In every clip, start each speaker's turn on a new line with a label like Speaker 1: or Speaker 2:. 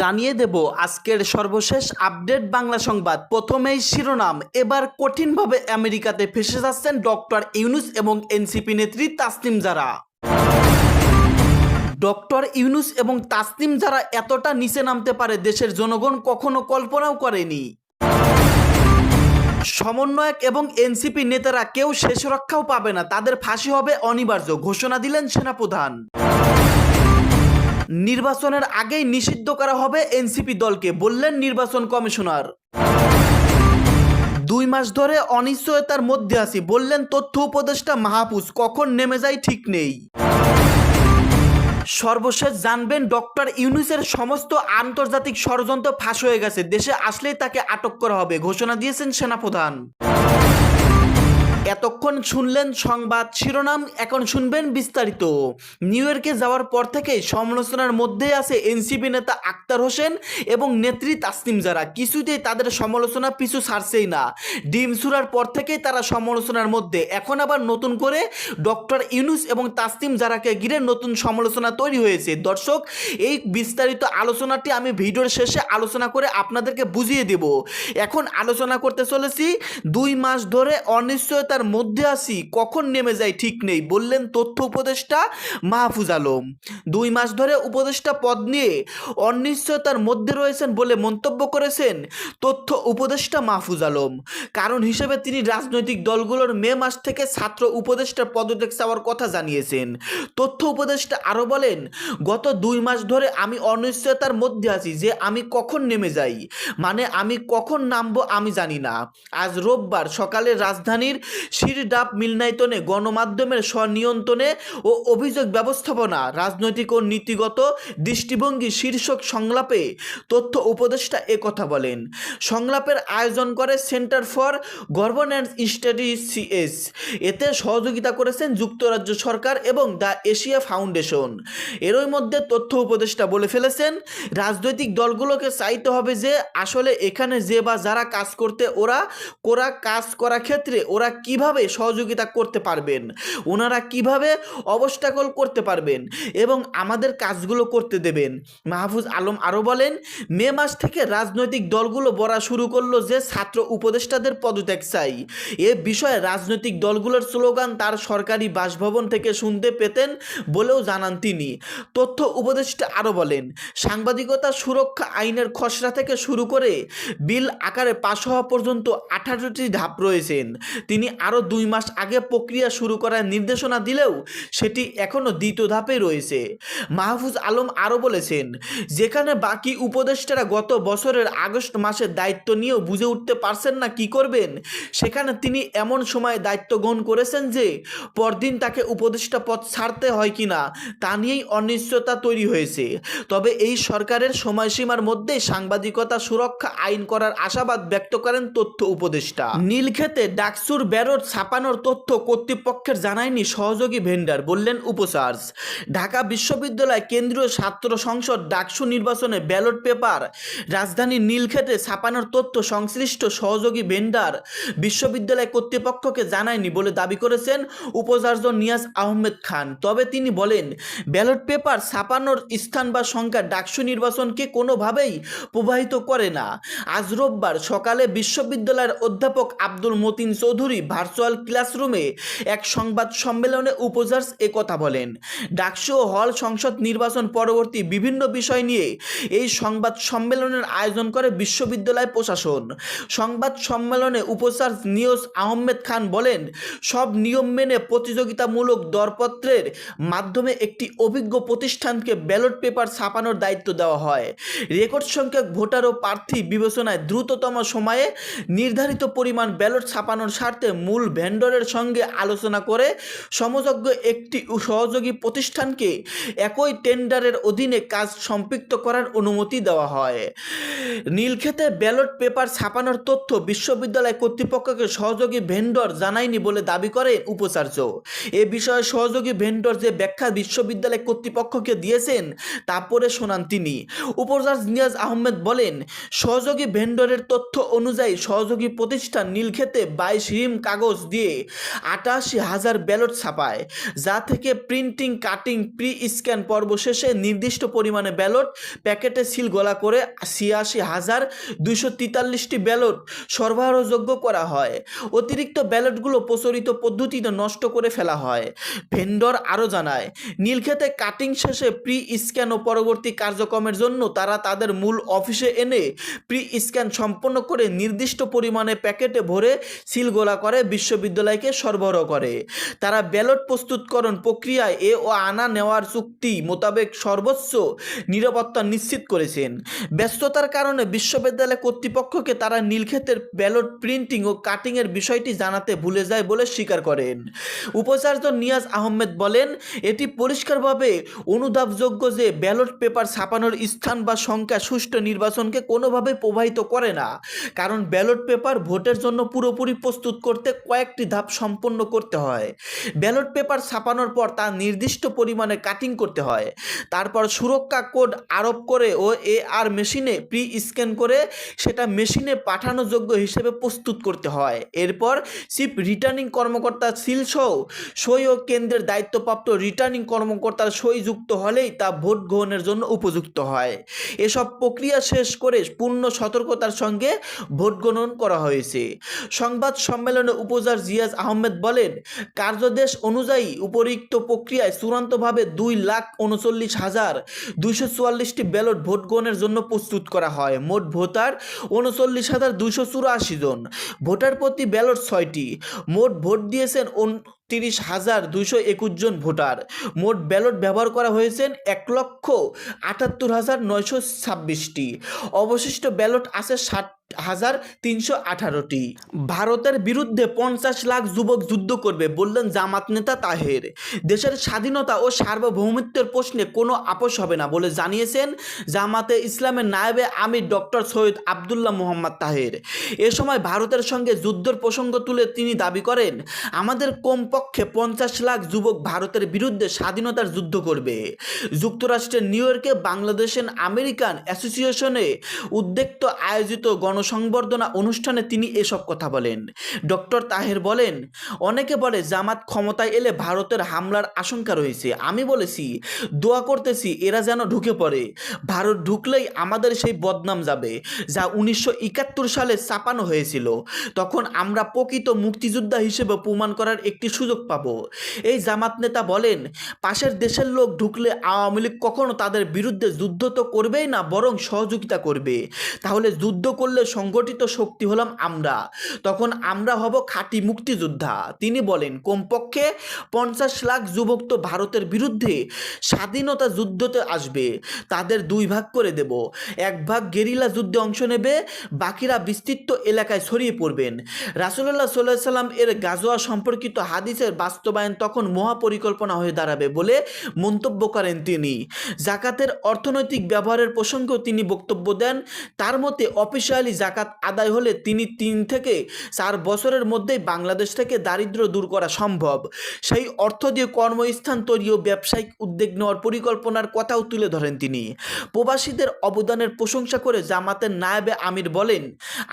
Speaker 1: জানিয়ে দেব আজকের সর্বশেষ আপডেট বাংলা সংবাদ। প্রথমেই শিরোনাম। এবার কঠিনভাবে আমেরিকাতে ফেসে যাচ্ছেন ডক্টর ইউনুস এবং এনসিপি নেত্রী তাসনিম জারা। ডক্টর ইউনুস এবং তাসনিম যারা এতটা নিচে নামতে পারে দেশের জনগণ কখনো কল্পনাও করেনি। সমন্বয়ক এবং এনসিপি নেতারা কেউ শেষ রক্ষাও পাবে না। তাদের ফাঁসি হবে অনিবার্য, ঘোষণা দিলেন সেনাপ্রধান। নির্বাচনের আগেই নিষিদ্ধ করা হবে এনসিপি দলকে, বললেন নির্বাচন কমিশনার। দুই মাস ধরে অনিশ্চয়তার মধ্যে আছি, বললেন তথ্য উপদেষ্টা মাহফুজ, কখন নেমে যায় ঠিক নেই। সর্বশেষ জানবেন, ডক্টর ইউনুসের সমস্ত আন্তর্জাতিক ষড়যন্ত্র ফাঁস হয়ে গেছে, দেশে আসলেই তাকে আটক করা হবে, ঘোষণা দিয়েছেন সেনাপ্রধান। এতক্ষণ শুনলেন সংবাদ শিরোনাম, এখন শুনবেন বিস্তারিত। নিউ ইয়র্কে যাওয়ার পর থেকেই সমালোচনার মধ্যে আছে এনসিপি নেতা আক্তার হোসেন এবং নেত্রী তাসনিম যারা কিছুতেই তাদের সমালোচনা পিছু ছাড়ছেই না। ডিম সুরার পর থেকেই তারা সমালোচনার মধ্যে। এখন আবার নতুন করে ডক্টর ইউনুস এবং তাসনিম যারাকে ঘিরে নতুন সমালোচনা তৈরি হয়েছে। দর্শক, এই বিস্তারিত আলোচনাটি আমি ভিডিওর শেষে আলোচনা করে আপনাদেরকে বুঝিয়ে দেব। এখন আলোচনা করতে চলেছি। দুই মাস ধরে অনিশ্চয়তার মধ্যে আছি কখন নেমে যায় ঠিক নেই, বললেন তথ্য উপদেষ্টা মাহফুজ আলম। দুই মাস ধরে উপদেষ্টা পদ নিয়ে অনিশ্চয়তার মধ্যে রয়েছেন বলে মন্তব্য করেছেন তথ্য উপদেষ্টা মাহফুজ আলম। কারণ হিসেবে তিনি রাজনৈতিক দলগুলোর মে মাস থেকে ছাত্র উপদেষ্টার পদত্যাগ চাওয়ার কথা জানিয়েছেন। তথ্য উপদেষ্টা আরও বলেন, গত দুই মাস ধরে আমি অনিশ্চয়তার মধ্যে আছি যে আমি কখন নেমে যাই মানে আমি কখন নামবো আমি জানি না। আজ রোববার সকালে রাজধানীর শিরডাব মিলনায়তনে, গণমাধ্যমের স্বনিয়ন্ত্রণে ও অভিযোগ ব্যবস্থাপনা, রাজনৈতিক ও নীতিগত দৃষ্টিভঙ্গি শীর্ষক সংলাপে তথ্য উপদেষ্টা এ কথা বলেন। সংলাপের আয়োজন করে centre for governance study CS এতে সহযোগিতা করেছেন যুক্তরাজ্য সরকার এবং দ্য এশিয়া ফাউন্ডেশন। এরই মধ্যে তথ্য উপদেষ্টা বলে ফেলেছেন, রাজনৈতিক দলগুলোকে চাইতে হবে যে আসলে এখানে যে বা যারা কাজ করতে ওরা কোরা কাজ করা ক্ষেত্রে ওরা কীভাবে সহযোগিতা করতে পারবেন? ওনারা কীভাবে অবস্টাকল করতে পারবেন? এবং আমাদের কাজগুলো করতে দেবেন। মাহফুজ আলম আরও বলেন, মে মাস থেকে রাজনৈতিক দলগুলো বলা শুরু করল যে ছাত্র উপদেষ্টাদের পদত্যাগ চাই। এ বিষয়ে রাজনৈতিক দলগুলোর স্লোগান তার সরকারি বাসভবন থেকে শুনতে পেতেন বলেও জানান তিনি। তথ্য উপদেষ্টা আরও বলেন, সাংবাদিকতা সুরক্ষা আইনের খসড়া থেকে শুরু করে বিল আকারে পাশ হওয়া পর্যন্ত আঠারোটি ধাপ রয়েছেন। তিনি আরও দুই মাস আগে প্রক্রিয়া শুরু করার নির্দেশনা দিলেও সেটি এখনও দ্বিতীয় ধাপে রয়েছে। মাহফুজ আলম আরও বলেছেন, যেখানে বাকি উপদেষ্টারা গত বছরের আগস্ট মাসে দায়িত্ব নিয়েও বুঝে উঠতে পারছেন না কি করবেন, সেখানে তিনি এমন সময় দায়িত্ব গ্রহণ করেছেন যে পরদিন তাকে উপদেষ্টা পদ ছাড়তে হয় কিনা তা নিয়েই অনিশ্চয়তা তৈরি হয়েছে। তবে এই সরকারের সময়সীমার মধ্যে সাংবাদিকতা সুরক্ষা আইন করার আশাবাদ ব্যক্ত করেন তথ্য উপদেষ্টা। নীলক্ষেতে ডাকসুর ব্যারোড ছাপানোর তথ্য কর্তৃপক্ষের জানায়নি সহযোগী ভেন্ডার, বললেন উপচার্জ ঢাকা বিশ্ববিদ্যালয় কেন্দ্রীয় ছাত্র সংসদ ডাকসু নির্বাচনে ব্যালট পেপার রাজধানীর নীলক্ষেতে ছাপানোর তথ্য সংশ্লিষ্ট সহযোগী ভেন্ডার বিশ্ববিদ্যালয় কর্তৃপক্ষকে জানায়নি বলে দাবি করেছেন উপাচার্য নিয়াজ আহমেদ খান। তবে তিনি বলেন, ব্যালট পেপার ছাপানোর স্থান বা সংখ্যা ডাকসু নির্বাচনকে কোনোভাবেই প্রবাহিত করে না। আজ রোববার সকালে বিশ্ববিদ্যালয়ের অধ্যাপক আব্দুল মতিন চৌধুরী ভার্চুয়াল ক্লাসরুমে এক সংবাদ সম্মেলনে উপচার্য এ কথা বলেন। ডাকসু হল সংসদ নির্বাচন পরবর্তী বিভিন্ন বিষয় নিয়ে এই সংবাদ সম্মেলনের আয়োজন করে বিশ্ববিদ্যালয় প্রশাসন। সংবাদ সম্মেলনে উপচার্য নিয়োজ আহমেদ খান বলেন, সব নিয়ম মেনে প্রতিযোগিতামূলক দরপত্রের মাধ্যমে একটি অভিজ্ঞ প্রতিষ্ঠানকে ব্যালট পেপার ছাপানোর দায়িত্ব দেওয়া হয়। রেকর্ড সংখ্যক ভোটার ও প্রার্থী বিবেচনায় দ্রুততম সময়ে নির্ধারিত পরিমাণ ব্যালট ছাপানোর স্বার্থে মূল ভেন্ডরের সঙ্গে আলোচনা করে সমযোগ্য একটি সহযোগী প্রতিষ্ঠানকে একই টেন্ডারের অধীনে কাজ সম্পৃক্ত করার অনুমতি দেওয়া হয়। নীলক্ষেতে ব্যালট পেপার ছাপানোর তথ্য বিশ্ববিদ্যালয় কর্তৃপক্ষকে সহযোগী ভেন্ডর জানায়নি বলে দাবি করে উপাচার্য। এ বিষয়ে সহযোগী ভেন্ডর যে ব্যাখ্যা বিশ্ববিদ্যালয় কর্তৃপক্ষকে দিয়েছেন, তা পরে শোনান তিনি। উপাচার্য নিয়াজ আহমেদ বলেন, সহযোগী ভেন্ডরের তথ্য অনুযায়ী সহযোগী প্রতিষ্ঠান নীলক্ষেতে বাইশ রিম কাগজ দিয়ে আটাশি হাজার ব্যালট ছাপায়, যা থেকে প্রিন্টিং, কাটিং প্রি স্ক্যান পর্ব শেষে নির্দিষ্ট পরিমাণে ব্যালট, প্যাকেটে সিল গলা করে ছিয়াশি হাজার দুইশো তেতাল্লিশটি ব্যালট সরবরাহযোগ্য করা হয়। অতিরিক্ত ব্যালটগুলো প্রচলিত পদ্ধতিতে নষ্ট করে ফেলা হয়, ভেন্ডর আরও জানায়। নীলক্ষেতে কাটিং শেষে প্রি স্ক্যান ও পরবর্তী কার্যক্রমের জন্য তারা তাদের মূল অফিসে এনে প্রি স্ক্যান সম্পন্ন করে নির্দিষ্ট পরিমাণে প্যাকেটে ভরে সিলগোলা করে বিশ্ববিদ্যালয়কে সরবরাহ করে। তারা ব্যালট প্রস্তুতকরণ প্রক্রিয়ায় এ ও আনা নেওয়ার চুক্তি মোতাবেক সর্বোচ্চ নিরাপত্তা নিশ্চিত করেছেন। ব্যস্ততার কারণে বিশ্ববিদ্যালয় কর্তৃপক্ষকে তারা নীলক্ষেতের ব্যালট প্রিন্টিং ও কাটিংয়ের বিষয়টি জানাতে ভুলে যায় বলে স্বীকার করেন। উপাচার্য নিয়াজ আহমেদ বলেন, এটি পরিষ্কারভাবে অনুধাবযোগ্য যে ব্যালট পেপার ছাপানোর স্থান বা সংখ্যা সুষ্ঠু নির্বাচনকে কোনোভাবে প্রভাবিত করে না। কারণ ব্যালট পেপার ভোটের জন্য পুরোপুরি প্রস্তুত করতে কয়েকটি ধাপ সম্পন্ন করতে হয়। ব্যালট পেপার ছাপানোর পর তা নির্দিষ্ট পরিমাণে কাটিং করতে হয়। তারপর সুরক্ষা কোড আরোপ করে ও এ আর মেশিনে প্রি স্ক্যান করে সেটা মেশিনে পাঠানো যোগ্য হিসেবে প্রস্তুত করতে হয়। এরপর চিফ রিটার্নিং কর্মকর্তা সিলসহ সই ও কেন্দ্রের দায়িত্বপ্রাপ্ত রিটার্নিং কর্মকর্তার সই যুক্ত হলেই তা ভোট গ্রহণের জন্য উপযুক্ত হয়। এসব প্রক্রিয়া শেষ করে পূর্ণ সতর্কতার সঙ্গে ভোট গ্রহণ করা হয়েছে। সংবাদ সম্মেলনে উপজার জিয়াজ আহমেদ বলেন, কার্যদেশ অনুযায়ী উপরিক্ত প্রক্রিয়ায় চূড়ান্তভাবে দুই লাখ উনচল্লিশ হাজার দুইশো চুয়াল্লিশটি ব্যালট ভোট গ্রহণের জন্য প্রস্তুত করা হয়। মোট ভোটার উনচল্লিশ হাজার দুইশো চুরাশি জন। ভোটার প্রতি ব্যালট ছয়টি। মোট ভোট দিয়েছেন তিরিশ হাজার দুইশো একুশ জন ভোটার। মোট ব্যালট ব্যবহার করা হয়েছে এক লক্ষ আটাত্তর হাজার নয়শো ছাব্বিশটি। অবশিষ্ট ব্যালট আছে ষাট হাজার তিনশো আঠারোটি। ভারতের বিরুদ্ধে পঞ্চাশ লাখ যুবক যুদ্ধ করবে বললেন জামাত নেতা তাহের। দেশের স্বাধীনতা ও সার্বভৌমিত্বের প্রশ্নে কোনো আপোষ হবে না বলে জানিয়েছেন জামাতে ইসলামের নায়েবে আমির ডক্টর সৈয়দ আবদুল্লাহ মোহাম্মদ তাহের। এ সময় ভারতের সঙ্গে যুদ্ধের প্রসঙ্গ তুলে তিনি দাবি করেন, আমাদের কমপক্ষে পঞ্চাশ লাখ যুবক ভারতের বিরুদ্ধে স্বাধীনতার যুদ্ধ করবে। যুক্তরাষ্ট্রের নিউ ইয়র্কে বাংলাদেশের আমেরিকান অ্যাসোসিয়েশনে উদ্যোক্ত আয়োজিত গণসংবর্ধনা অনুষ্ঠানে তিনি এসব কথা বলেন। ডক্টর তাহের বলেন, অনেকে বলে জামাত ক্ষমতায় এলে ভারতের হামলার আশঙ্কা রয়েছে। আমি বলেছি, দোয়া করতেছি এরা যেন ঢুকে পড়ে। ভারত ঢুকলেই আমাদের সেই বদনাম যাবে, যা উনিশশো একাত্তর সালে চাপানো হয়েছিল। তখন আমরা প্রকৃত মুক্তিযোদ্ধা হিসেবে প্রমাণ করার একটি সুযোগ পাব। এই জামাত নেতা বলেন, পাশের দেশের লোক ঢুকলে আওয়ামী লীগ কখনো তাদের বিরুদ্ধে যুদ্ধ তো করবেই না, বরং সহযোগিতা করবে। তাহলে যুদ্ধ করলে সংগঠিত শক্তি হলাম আমরা। তখন আমরা হব খাঁটি মুক্তিযোদ্ধা। তিনি বলেন, কমপক্ষে পঞ্চাশ লাখ যুবক তো ভারতের বিরুদ্ধে স্বাধীনতা যুদ্ধতে আসবে। তাদের দুই ভাগ করে দেব। এক ভাগ গেরিলা যুদ্ধে অংশ নেবে, বাকিরা বিস্তৃত এলাকায় ছড়িয়ে পড়বেন। রাসুল্লাহ সাল্লাহ সাল্লাম এর গাজোয়া সম্পর্কিত হাদিসের বাস্তবায়ন তখন মহাপরিকল্পনা হয়ে দাঁড়াবে বলে মন্তব্য করেন তিনি। জাকাতের অর্থনৈতিক ব্যবহারের প্রসঙ্গেও তিনি বক্তব্য দেন। তার মতে, অফিসিয়ালি জাকাত আদায় হলে তিনি তিন থেকে চার বছরের মধ্যেই বাংলাদেশ থেকে দারিদ্র দূর করা সম্ভব। সেই অর্থ দিয়ে কর্মস্থান তৈরি ও ব্যবসায়িক উদ্যোগ নেওয়ার পরিকল্পনার কথাও তুলে ধরেন তিনি। প্রবাসীদের অবদানের প্রশংসা করে জামাতের নায়েবে আমির বলেন,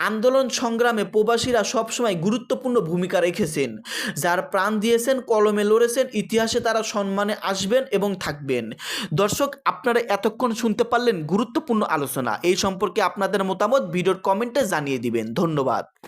Speaker 1: আন্দোলন সংগ্রামে প্রবাসীরা সবসময় গুরুত্বপূর্ণ ভূমিকা রেখেছেন, যার প্রাণ দিয়েছেন, কলমে লড়েছেন, ইতিহাসে তারা সম্মানে আসবেন এবং থাকবেন। দর্শক, আপনারা এতক্ষণ শুনতে পারলেন গুরুত্বপূর্ণ আলোচনা। এই সম্পর্কে আপনাদের মতামত ভিডিওর কমেন্টে জানিয়ে দিবেন। ধন্যবাদ।